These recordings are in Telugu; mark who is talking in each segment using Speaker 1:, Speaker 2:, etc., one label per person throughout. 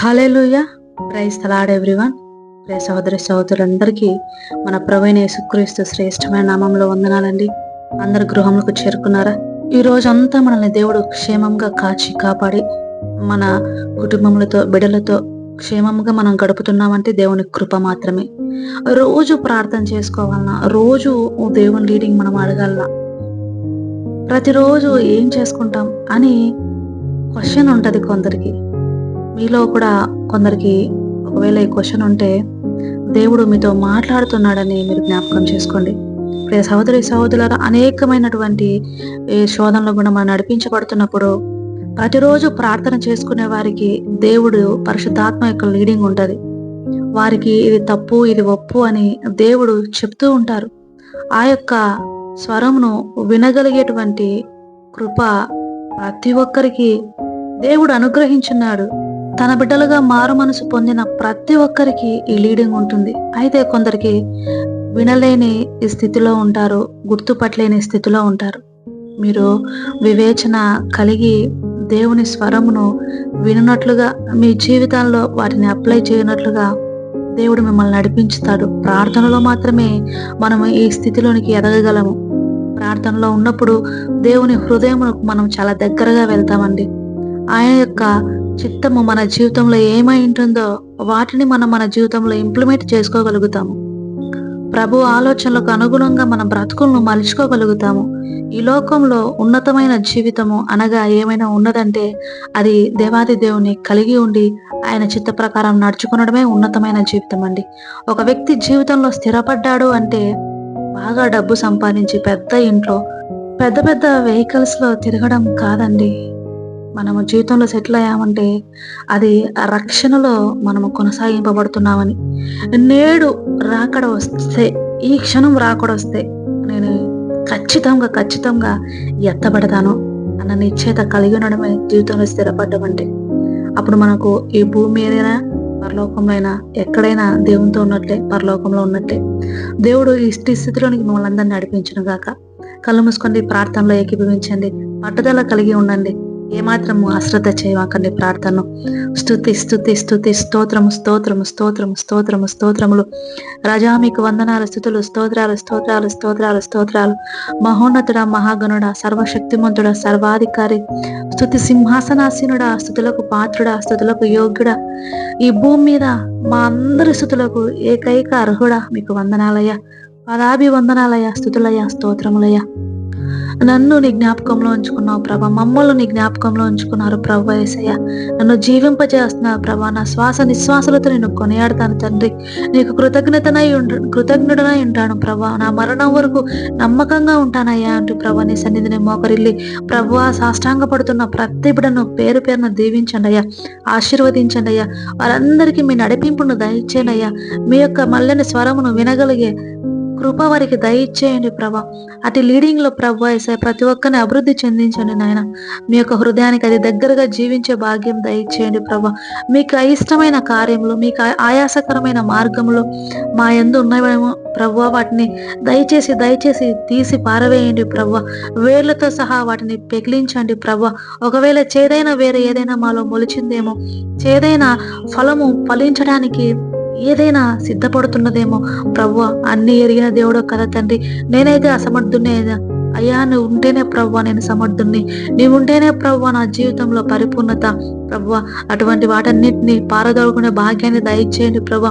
Speaker 1: Hallelujah. Praise the Lord everyone. Pray సహోదరి సహోదరులందరికీ మన ప్రవీణ యేసుక్రీస్తు శ్రేష్టమైన నామంలో వందనాలండి. అందరు గృహంలోకి చేరుకున్నారా? ఈ రోజంతా మనల్ని దేవుడు క్షేమంగా కాచి కాపాడి మన కుటుంబములతో బిడ్డలతో క్షేమంగా మనం గడుపుతున్నామంటే దేవుని కృప మాత్రమే. రోజు ప్రార్థన చేసుకోవాలన్నా రోజు దేవుని లీడింగ్ మనం అడగాలన్నా ప్రతిరోజు ఏం చేసుకుంటాం అని క్వశ్చన్ ఉంటుంది కొందరికి. మీలో కూడా కొందరికి ఒకవేళ ఈ క్వశ్చన్ ఉంటే దేవుడు మీతో మాట్లాడుతున్నాడని మీరు జ్ఞాపకం చేసుకోండి. ప్రియ సహోదరి సహోదరుల అనేకమైనటువంటి శోధనలు కూడా మనం నడిపించబడుతున్నప్పుడు ప్రతిరోజు ప్రార్థన చేసుకునే వారికి దేవుడు పరిశుద్ధాత్మ యొక్క లీడింగ్ ఉంటుంది. వారికి ఇది తప్పు ఇది ఒప్పు అని దేవుడు చెప్తూ ఉంటారు. ఆ యొక్క స్వరమును వినగలిగేటువంటి కృప ప్రతి ఒక్కరికి దేవుడు అనుగ్రహించున్నాడు. తన బిడ్డలుగా మారు మనసు పొందిన ప్రతి ఒక్కరికి ఈ లీడింగ్ ఉంటుంది. అయితే కొందరికి వినలేని ఈ స్థితిలో ఉంటారు గుర్తుపట్టలేని స్థితిలో ఉంటారు. మీరు వివేచన కలిగి దేవుని స్వరమును వినున్నట్లుగా మీ జీవితాల్లో వాటిని అప్లై చేయనట్లుగా దేవుడు మిమ్మల్ని నడిపించుతాడు. ప్రార్థనలో మాత్రమే మనము ఈ స్థితిలోనికి ఎదగగలము. ప్రార్థనలో ఉన్నప్పుడు దేవుని హృదయమునకు మనం చాలా దగ్గరగా వెళ్తామండి. ఆయన యొక్క చిత్తము మన జీవితంలో ఏమై ఉంటుందో వాటిని మనం మన జీవితంలో ఇంప్లిమెంట్ చేసుకోగలుగుతాము. ప్రభు ఆలోచనలకు అనుగుణంగా మన బ్రతుకులను మలుచుకోగలుగుతాము. ఈ లోకంలో ఉన్నతమైన జీవితము అనగా ఏమైనా ఉన్నదంటే అది దేవాది దేవుని కలిగి ఉండి ఆయన చిత్త ప్రకారం నడుచుకునడమే ఉన్నతమైన జీవితం అండి. ఒక వ్యక్తి జీవితంలో స్థిరపడ్డాడు అంటే బాగా డబ్బు సంపాదించి పెద్ద ఇంట్లో పెద్ద పెద్ద వెహికల్స్లో తిరగడం కాదండి. మనము జీవితంలో సెటిల్ అయ్యామంటే అది రక్షణలో మనము కొనసాగింపబడుతున్నామని. నేడు రాకడ వస్తే ఈ క్షణం రాకడ వస్తే నేను ఖచ్చితంగా ఖచ్చితంగా ఎత్తబడతాను అన్న నిశ్చేత కలిగి ఉండడమే జీవితంలో స్థిరపడడం అంటే. అప్పుడు మనకు ఈ భూమి మీదైనా పరలోకంలో అయినా ఎక్కడైనా దేవునితో ఉన్నట్లే పరలోకంలో ఉన్నట్లే. దేవుడు ఈ స్థితిలోనికి మిమ్మల్ని అందరినీ నడిపించను గాక. కళ్ళు మూసుకోండి ప్రార్థనలో ఏకీభవించండి పట్టుదల కలిగి ఉండండి. ఏమాత్రము అశ్రద్ధ చేయవాకండి ప్రార్థన స్థుతి స్థుతి స్థుతి స్తోత్రము స్తోత్రము స్తోత్రము స్తోత్రము స్తోత్రములు. రజా మీకు వందనాల స్థుతులు స్తోత్రాలు స్తోత్రాలు స్తోత్రాలు స్తోత్రాలు. మహోన్నతుడ మహాగణుడ సర్వశక్తిమంతుడ సర్వాధికారి. స్థుతి సింహాసనాసీనుడ స్థుతులకు పాత్రుడా స్థుతులకు యోగ్యుడ. ఈ భూమి మీద మా అందరి స్థుతులకు ఏకైక అర్హుడా. మీకు వందనాలయ్యా. పదాభి వందనాలయ్యా స్థుతులయ్యా స్తోత్రములయ్యా. నన్ను నీ జ్ఞాపకంలో ఉంచుకున్నావు ప్రభా. మమ్మల్ని నీ జ్ఞాపకంలో ఉంచుకున్నారు ప్రభా ఏసయ్య. నన్ను జీవింపజేస్తున్నావు ప్రభా. నా శ్వాస నిశ్వాసలతో నేను కొనియాడతాను తండ్రి. నీకు కృతజ్ఞతనై ఉండు కృతజ్ఞుడనై ఉంటాను ప్రభా. నా మరణం వరకు నమ్మకంగా ఉంటానయ్యా అంటూ ప్రభా నీ సన్నిధిని మోకరిల్లి ప్రభు సాష్టాంగ పడుతున్న ప్రతి బిడను పేరు పేరును దీవించండి అయ్యా ఆశీర్వదించండి అయ్యా వారందరికీ మీ నడిపింపును దయచేనయ్యా మీ యొక్క మల్లని స్వరమును వినగలిగే కృప వారికి దయచేయండి ప్రభా. అటు లీడింగ్లో ప్రభు వేసే ప్రతి ఒక్కరిని అభివృద్ధి చెందించండి నాయన. మీ యొక్క హృదయానికి అది దగ్గరగా జీవించే భాగ్యం దయచేయండి ప్రభా. మీకు అయిష్టమైన కార్యములు మీకు ఆయాసకరమైన మార్గంలో మా ఎందు ఉన్నవేమో ప్రభు. వాటిని దయచేసి దయచేసి తీసి పారవేయండి ప్రభు. వేర్లతో సహా వాటిని పెకిలించండి ప్రభు. ఒకవేళ చేదైన వేరే ఏదైనా మాలో మొలిచిందేమో చేదైన ఫలము ఫలించడానికి ఏదైనా సిద్ధపడుతున్నదేమో. ప్రభు అన్ని ఎరిగిన దేవుడు కదా తండ్రి. నేనైతే అసమర్థునే అయ్యా నువ్వు ఉంటేనే ప్రవ్వ నేను సమర్థుణ్ణి. నీవు ఉంటేనే ప్రవ్వ నా జీవితంలో పరిపూర్ణత. ప్రవ్వ అటువంటి వాటన్నిటిని పారదోడుకునే భాగ్యాన్ని దయచేయండి ప్రభు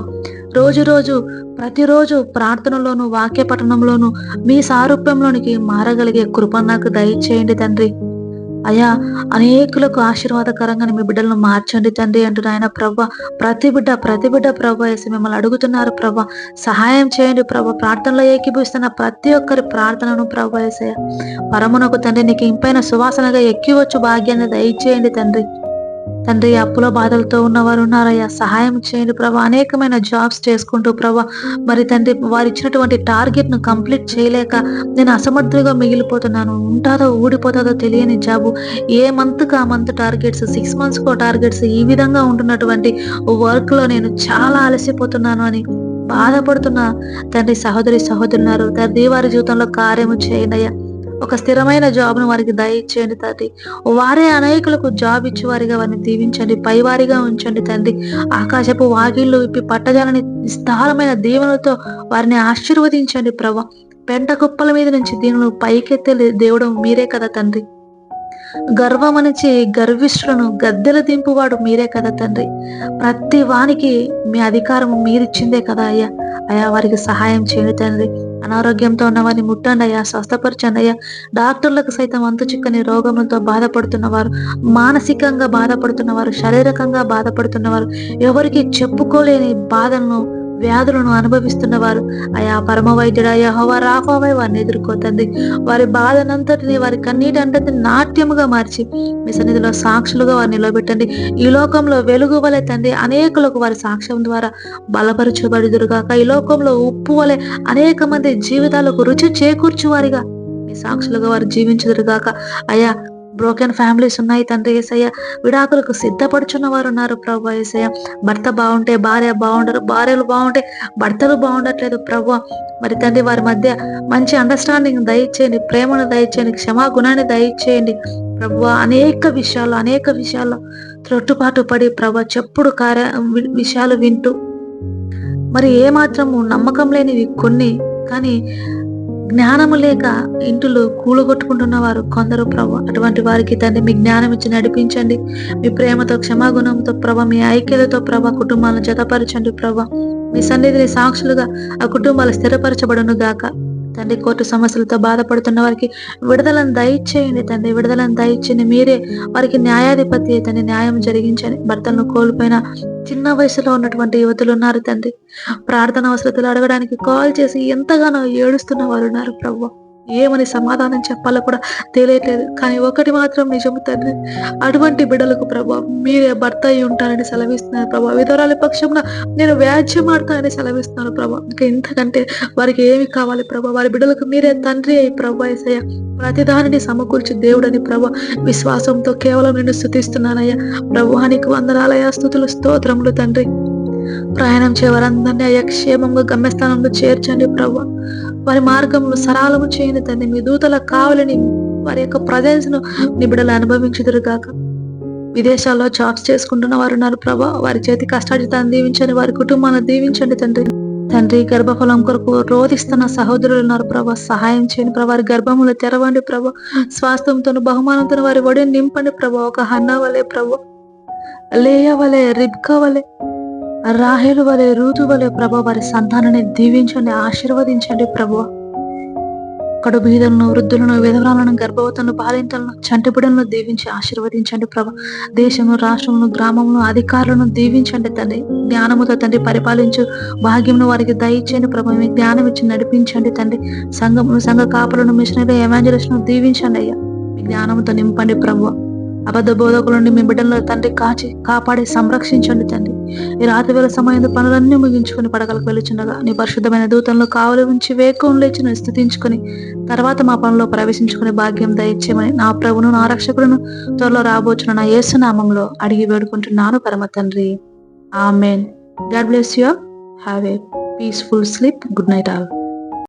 Speaker 1: రోజు రోజు ప్రతిరోజు ప్రార్థనలోను వాక్య పఠనంలోను మీ సారూప్యంలోనికి మారగలిగే కృప నాకు దయచేయండి తండ్రి. అయ్యా అనేకులకు ఆశీర్వాదకరంగా మీ బిడ్డలను మార్చండి తండ్రి అంటున్న ఆయన ప్రభ ప్రతి బిడ్డ ప్రతి బిడ్డ ప్రభ వేసి మిమ్మల్ని అడుగుతున్నారు ప్రభ. సహాయం చేయండి ప్రభ. ప్రార్థనలో ఏకీభవిస్తున్న ప్రతి ఒక్కరి ప్రార్థనను ప్రభ వేసే పరమునకు తండ్రి నీకు ఇంపైన సువాసనగా ఎక్కివచ్చు. భాగ్యాన్ని దయచేయండి తండ్రి. తండ్రి అప్పుల బాధలతో ఉన్నవారు ఉన్నారయ్యా. సహాయం చేయండి ప్రభా. అనేకమైన జాబ్స్ చేసుకుంటూ ప్రభా. మరి తండ్రి వారు ఇచ్చినటువంటి టార్గెట్ను కంప్లీట్ చేయలేక నేను అసమర్థులుగా మిగిలిపోతున్నాను. ఉంటాదో ఊడిపోతుందో తెలియని జాబు ఏ మంత్ కా మంత్ టార్గెట్స్? సిక్స్ మంత్స్ కో టార్గెట్స్? ఈ విధంగా ఉంటున్నటువంటి వర్క్లో నేను చాలా అలసిపోతున్నాను అని బాధపడుతున్న. తండ్రి సహోదరి సహోదరున్నారు తండ్రి వారి జీవితంలో కార్యము చేయండి అయ్యా. ఒక స్థిరమైన జాబ్ను వారికి దయచేయండి తండ్రి. వారే అనేకులకు జాబ్ ఇచ్చేవారిగా వారిని దీవించండి పైవారిగా ఉంచండి తండ్రి. ఆకాశపు వాగిళ్ళు విప్పి పట్టజాలని విస్తారమైన దీవెనలతో వారిని ఆశీర్వదించండి ప్రభా. పెంట కుప్పల మీద నుంచి దీనిని పైకెత్తే దేవుడు మీరే కదా తండ్రి. గర్వమనిచి గర్విష్ఠులను గద్దెల దింపువాడు మీరే కదా తండ్రి. ప్రతి వానికి మీ అధికారం మీరిచ్చిందే కదా అయ్యా. అయ్యా వారికి సహాయం చేయండి తండ్రి. అనారోగ్యంతో ఉన్న వారిని ముట్టండి డాక్టర్లకు సైతం అంతు చిక్కని రోగములతో బాధపడుతున్నవారు మానసికంగా బాధపడుతున్నవారు శారీరకంగా బాధపడుతున్నవారు ఎవరికి చెప్పుకోలేని బాధలను వ్యాధులను అనుభవిస్తున్న వారు ఆయా పరమ వైద్యుడు అయ్యా హోవా రాహోవై వారిని ఎదుర్కోతండి. వారి బాధనంతటిని వారి కన్నీటి అంతటిని నాట్యముగా మార్చి మీ సన్నిధిలో సాక్షులుగా వారిని నిలబెట్టండి. ఈ లోకంలో వెలుగు వలె తండ్రి అనేకులకు వారి సాక్ష్యం ద్వారా బలపరచబడిదురుగాక. ఈ లోకంలో ఉప్పు వలె అనేక మంది జీవితాలకు రుచి చేకూర్చువారిగా మీ సాక్షులుగా వారు జీవించుదురుగాక. అయ్యా బ్రోకెన్ ఫ్యామిలీస్ ఉన్నాయి తండ్రి ఏసయ్య. విడాకులకు సిద్ధపడుచున్న వారు ఉన్నారు ప్రభు ఏసయ్య. భర్త బాగుంటే భార్య బాగుండరు భార్యలు బాగుంటే భర్తలు బాగుండట్లేదు ప్రభు మరి తండ్రి వారి మధ్య మంచి అండర్స్టాండింగ్ దయచేయండి ప్రేమను దయచేయండి క్షమాగుణాన్ని దయచేయండి ప్రభు అనేక విషయాలు అనేక విషయాల్లో త్రొట్టుపాటు పడి ప్రభు చెప్పుడు కార్య విషయాలు వింటూ. మరి ఏమాత్రము నమ్మకం లేనివి కొన్ని కానీ జ్ఞానము లేక ఇంటిలో కూలగొట్టుకుంటున్న వారు కొందరు ప్రభు. అటువంటి వారికి తండ్రి మీ జ్ఞానం ఇచ్చి నడిపించండి. మీ ప్రేమతో క్షమాగుణంతో ప్రభ మీ ఐక్యతతో ప్రభ కుటుంబాలను జతపరచండి ప్రభ. మీ సన్నిధిని సాక్షులుగా ఆ కుటుంబాలు స్థిరపరచబడును గాక తండ్రి కోర్టు సమస్యలతో బాధపడుతున్న వారికి విడుదలను దయచేయండి తండ్రి విడుదలను దయచేయండి. మీరే వారికి న్యాయాధిపతి తండ్రి న్యాయం జరిగించండి. భర్తలను కోల్పోయిన చిన్న వయసులో ఉన్నటువంటి యువతులు ఉన్నారు తండ్రి. ప్రార్థన అవసరతలు అడగడానికి కాల్ చేసి ఎంతగానో ఏడుస్తున్న వారు ఉన్నారు ప్రభు. ఏమని సమాధానం చెప్పాలో కూడా తెలియట్లేదు. కానీ ఒకటి మాత్రం నిజము తండ్రి. అటువంటి బిడ్డలకు ప్రభా మీరే భర్త అయి ఉంటారని సెలవిస్తున్నారు ప్రభా. విధవరాల పక్షంలో నేను వ్యాజ్యమాడతానని సెలవిస్తున్నాను ప్రభా. ఇంకా ఇంతకంటే వారికి ఏమి కావాలి ప్రభా? వారి బిడ్డలకు మీరే తండ్రి అయి ప్రభా ఏసయ్య. ప్రతిదానిని సమకూర్చి దేవుడని ప్రభా విశ్వాసంతో కేవలం నేను స్థుతిస్తున్నానయ్యా. ప్రభానికి వందనాలయ స్థుతులు స్తోత్రములు తండ్రి. ప్రయాణం చేయవారందరినీ అయ్యా క్షేమంగా గమ్యస్థానంలో చేర్చండి ప్రభా. వారి మార్గంలో సరాలము చేయని తండ్రి మీ దూతల కావాలని వారి యొక్క ప్రజెన్స్ నిబిడలు అనుభవించుదురు గాక. విదేశాల్లో జాబ్స్ చేసుకుంటున్న వారు ఉన్నారు ప్రభా. వారి చేతి కష్టార్జితాన్ని దీవించండి వారి కుటుంబాన్ని దీవించండి తండ్రి. తండ్రి గర్భఫలం కొరకు రోధిస్తున్న సహోదరులు ఉన్నారు ప్రభా. సహాయం చేయండి ప్రభా. వారి గర్భములు తెరవండి ప్రభా. స్వాస్థ్యంతో బహుమానంతో వారి ఒడిని నింపండి ప్రభా. ఒక హన్న వలె ప్రభా. లేయ వలె రిబ్కా వలె. రాహేలు వలె రూతు వలె ప్రభా వారి సంతానాన్ని దీవించండి ఆశీర్వదించండి ప్రభు. కడు బీదలను వృద్ధులను విధవరాలను గర్భవతులను బాలింతలను చంటిబిడలను దీవించి ఆశీర్వదించండి ప్రభ. దేశము రాష్ట్రమును గ్రామమును అధికారులను దీవించండి తండ్రి. జ్ఞానముతో తండ్రి పరిపాలించు భాగ్యమును వారికి దయచేయండి ప్రభ. మీ జ్ఞానం ఇచ్చి నడిపించండి తండ్రి. సంఘమును సంఘ కాపులను మిషనరీ ఎవాంజలిస్ట్ను దీవించండి అయ్యా. మీ జ్ఞానముతో నింపండి ప్రభు. అబద్ధ బోధకుల నుండి మీ బిడ్డలను తండ్రి కాచి కాపాడి సంరక్షించండి తండ్రి. ఈ రాత్రి వేళ సమయంలో పనులన్నీ ముగించుకుని పడగలకు వెళ్ళిచుండగా నీ పరిశుద్ధమైన దూతంలో కావలి ఉంచి వేకం లేచి స్థుతించుకుని తర్వాత మా పనుల్లో ప్రవేశించుకునే భాగ్యం దయచేయమని నా ప్రభును నా రక్షకులను త్వరలో రాబోచున్న నా యేసునామంలో అడిగి వేడుకుంటున్నాను పరమ తండ్రి. Amen. God bless you have a peaceful sleep. Good night all.